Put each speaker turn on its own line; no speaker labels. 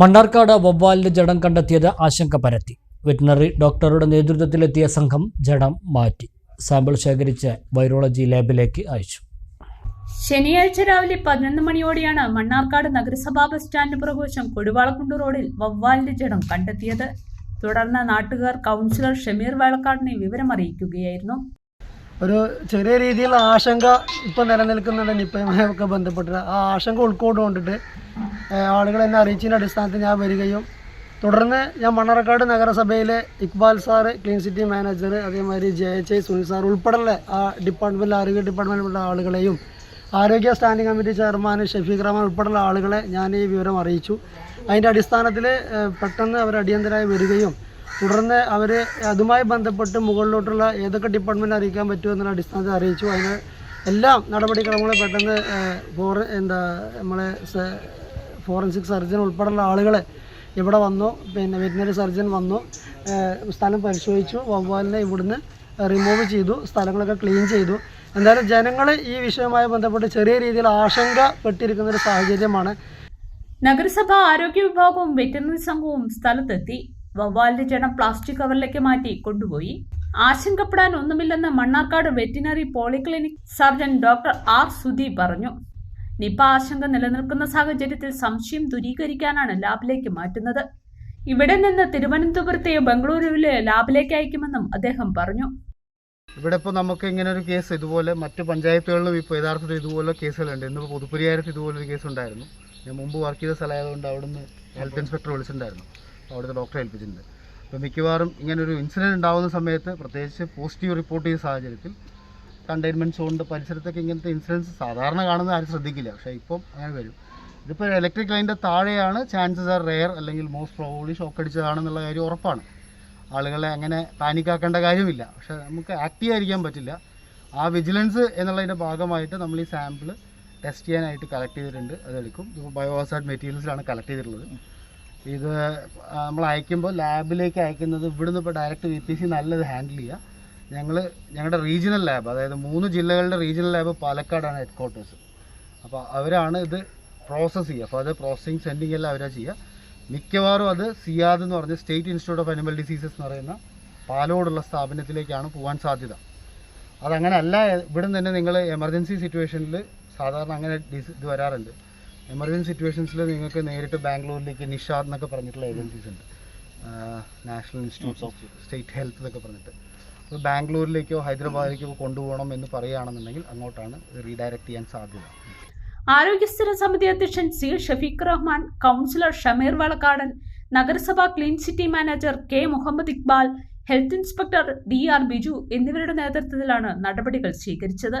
മണ്ണാർക്കാട് വവ്വാലിന്റെ ജഡം കണ്ടെത്തിയത് ആശങ്ക പരത്തി. വെറ്റിനറി ഡോക്ടറുടെ നേതൃത്വത്തിലെത്തിയ സംഘം ജഡം മാറ്റി. സാമ്പിൾ ശേഖരിച്ച് വൈറോളജി ലാബിലേക്ക് അയച്ചു.
ശനിയാഴ്ച രാവിലെ പതിനൊന്ന് മണിയോടെയാണ് മണ്ണാർക്കാട് നഗരസഭാ ബസ് സ്റ്റാൻഡ് പ്രകോശം കൊടുവാളക്കുണ്ട് റോഡിൽ വവ്വാലിന്റെ ജഡം കണ്ടെത്തിയത്. തുടർന്ന് നാട്ടുകാർ കൗൺസിലർ ഷമീർ വേളക്കാടിനെ വിവരം അറിയിക്കുകയായിരുന്നു
ഒരു ചെറിയ രീതിയിലുള്ള ആശങ്ക ഇപ്പോൾ നിലനിൽക്കുന്നുണ്ട്. നിപ്പയുമായൊക്കെ ബന്ധപ്പെട്ട് ആ ആശങ്ക ഉൾക്കൊണ്ടുകൊണ്ടിട്ട് ആളുകൾ എന്നെ അറിയിച്ചതിന്റെ അടിസ്ഥാനത്തിൽ ഞാൻ വരികയും തുടർന്ന് ഞാൻ മണ്ണാർക്കാട് നഗരസഭയിലെ Iqbal sir clean city manager അതേമാതിരി J H I Sunil sir ഉൾപ്പെടെയുള്ള ആ ഡിപ്പാർട്ട്മെന്റിൽ ആരോഗ്യ ഡിപ്പാർട്ട്മെന്റിലുള്ള ആളുകളെയും ആരോഗ്യ standing committee chairman Shafeeq Rahman ഉൾപ്പെടെയുള്ള ആളുകളെ ഞാൻ ഈ വിവരം അറിയിച്ചു. അതിന്റെ അടിസ്ഥാനത്തിൽ പെട്ടെന്ന് അവർ അടിയന്തരമായി വരികയും തുടർന്ന് അവർ അതുമായി ബന്ധപ്പെട്ട് മുകളിലോട്ടുള്ള ഏതൊക്കെ ഡിപ്പാർട്ട്മെന്റ് അറിയിക്കാൻ പറ്റുമോ എന്നുള്ള അടിസ്ഥാനത്തിൽ അറിയിച്ചു. അതിന് എല്ലാ നടപടിക്രമങ്ങളും പെട്ടെന്ന് ഫോർ എന്താ നമ്മളെ ഫോറൻസിക് സർജൻ ഉൾപ്പെടെയുള്ള ആളുകളെ ഇവിടെ വന്നു. പിന്നെ വെറ്റിനറി സർജൻ വന്നു. സ്ഥലം പരിശോധിച്ചു. വവ്വാലിനെ ഇവിടുന്ന് റിമൂവ് ചെയ്തു. സ്ഥലങ്ങളൊക്കെ ക്ലീൻ ചെയ്തു. എന്തായാലും ജനങ്ങൾ ഈ വിഷയവുമായി ബന്ധപ്പെട്ട് ചെറിയ രീതിയിൽ ആശങ്കപ്പെട്ടിരിക്കുന്ന ഒരു സാഹചര്യമാണ്.
നഗരസഭ ആരോഗ്യ വിഭാഗവും വെറ്റിനറി സംഘവും സ്ഥലത്തെത്തി. വവ്വാലിന്റെ ജനം പ്ലാസ്റ്റിക് കവറിലേക്ക് മാറ്റി കൊണ്ടുപോയി. ആശങ്കപ്പെടാൻ ഒന്നുമില്ലെന്ന് Mannarkkad veterinary polyclinic surgeon doctor R Sudhi പറഞ്ഞു. നിപ ആശങ്ക നിലനിൽക്കുന്ന സാഹചര്യത്തിൽ സംശയം ദൂരീകരിക്കാനാണ് ലാബിലേക്ക് മാറ്റുന്നത്. ഇവിടെ നിന്ന് തിരുവനന്തപുരത്തെയോ ബംഗളൂരുവിലെ ലാബിലേക്ക് അയക്കുമെന്നും അദ്ദേഹം പറഞ്ഞു.
ഇവിടെ ഇപ്പോൾ നമുക്ക് ഇങ്ങനെ ഒരു കേസ് ഇതുപോലെ മറ്റു പഞ്ചായത്തുകളിലും ഇപ്പോൾ യഥാർത്ഥത്തിൽ ഇതുപോലെ കേസുകളുണ്ട്. ഇന്ന് പുതുപ്പരിയാരത്ത് ഇതുപോലൊരു കേസ് ഉണ്ടായിരുന്നു ഞാൻ മുമ്പ് വർക്ക് ചെയ്ത സ്ഥലമായതുകൊണ്ട് അവിടുന്ന് ഹെൽത്ത് ഇൻസ്പെക്ടർ വിളിച്ചിട്ടുണ്ടായിരുന്നു. അവിടുത്തെ ഡോക്ടറെ ഏൽപ്പിച്ചിട്ടുണ്ട്. അപ്പോൾ മിക്കവാറും ഇങ്ങനൊരു ഇൻസിഡന്റ് ഉണ്ടാകുന്ന സമയത്ത് പ്രത്യേകിച്ച് പോസിറ്റീവ് റിപ്പോർട്ട് ചെയ്ത സാഹചര്യത്തിൽ കണ്ടെയ്ൻമെന്റ് സോണിന്റെ പരിസരത്തൊക്കെ ഇങ്ങനത്തെ ഇൻസിഡൻസ് സാധാരണ കാണുന്ന ആരും ശ്രദ്ധിക്കില്ല. പക്ഷേ ഇപ്പം അങ്ങനെ വരും. ഇതിപ്പോൾ ഇലക്ട്രിക് ലൈനിന്റെ താഴെയാണ് ചാൻസസ് ആർ റെയർ അല്ലെങ്കിൽ മോസ്റ്റ് പ്രോബ്ലി ഷോക്ക് അടിച്ചതാണെന്നുള്ള കാര്യം ഉറപ്പാണ്. ആളുകളെ അങ്ങനെ പാനിക്കാക്കേണ്ട കാര്യമില്ല. പക്ഷേ നമുക്ക് ആക്റ്റീവ് ആയിരിക്കാൻ പറ്റില്ല. ആ വിജിലൻസ് എന്നുള്ളതിന്റെ ഭാഗമായിട്ട് നമ്മൾ ഈ സാമ്പിൾ ടെസ്റ്റ് ചെയ്യാനായിട്ട് കളക്ട് ചെയ്തിട്ടുണ്ട്. അതെടുക്കും ഇപ്പോൾ ബയോസാഡ് മെറ്റീരിയൽസിലാണ് കളക്ട് ചെയ്തിട്ടുള്ളത്. ഇത് നമ്മൾ അയക്കുമ്പോൾ ലാബിലേക്ക് അയക്കുന്നത് ഇവിടുന്ന് ഇപ്പോൾ ഡയറക്റ്റ് വി പി സി നല്ലത് ഹാൻഡിൽ ചെയ്യുക ഞങ്ങൾ ഞങ്ങളുടെ റീജിയണൽ ലാബ് അതായത് മൂന്ന് ജില്ലകളുടെ റീജിയണൽ ലാബ് പാലക്കാടാണ് ഹെഡ് ക്വാർട്ടേഴ്സ് അപ്പോൾ അവരാണ് ഇത് പ്രോസസ്സ് ചെയ്യുക അപ്പോൾ അത് പ്രോസസ്സിങ് സെൻഡിങ് എല്ലാം അവരാണ് ചെയ്യുക മിക്കവാറും അത് സിയാദ് എന്ന് പറഞ്ഞ State Institute of Animal Diseases എന്ന് പറയുന്ന പാലോടുള്ള സ്ഥാപനത്തിലേക്കാണ് പോകാൻ സാധ്യത. അതങ്ങനെ അല്ല ഇവിടെ നിന്ന് തന്നെ നിങ്ങൾ എമർജൻസി സിറ്റുവേഷനിൽ സാധാരണ അങ്ങനെ ഡിസ് ഇത് വരാറുണ്ട്. എമർജൻസി സിറ്റുവേഷൻസിൽ നിങ്ങൾക്ക് നേരിട്ട് ബാംഗ്ലൂരിലേക്ക് നിഷാദ് എന്നൊക്കെ പറഞ്ഞിട്ടുള്ള ഏജൻസീസ് ഉണ്ട്. National Institutes of State Health എന്നൊക്കെ പറഞ്ഞിട്ട്. അപ്പോൾ ബാംഗ്ലൂരിലേക്കോ ഹൈദരാബാദിലേക്കോ കൊണ്ടുപോകണം എന്ന് പറയുകയാണെന്നുണ്ടെങ്കിൽ അങ്ങോട്ടാണ് റീഡയറക്റ്റ് ചെയ്യാൻ സാധ്യത.
ആരോഗ്യസ്ഥിര സമിതി അധ്യക്ഷൻ സി ഷഫീഖ് റഹ്മാൻ കൗൺസിലർ ഷമീർ വളക്കാടൻ നഗരസഭാ clean city manager K Muhammad Iqbal health inspector D R Biju എന്നിവരുടെ നേതൃത്വത്തിലാണ് നടപടികൾ സ്വീകരിച്ചത്.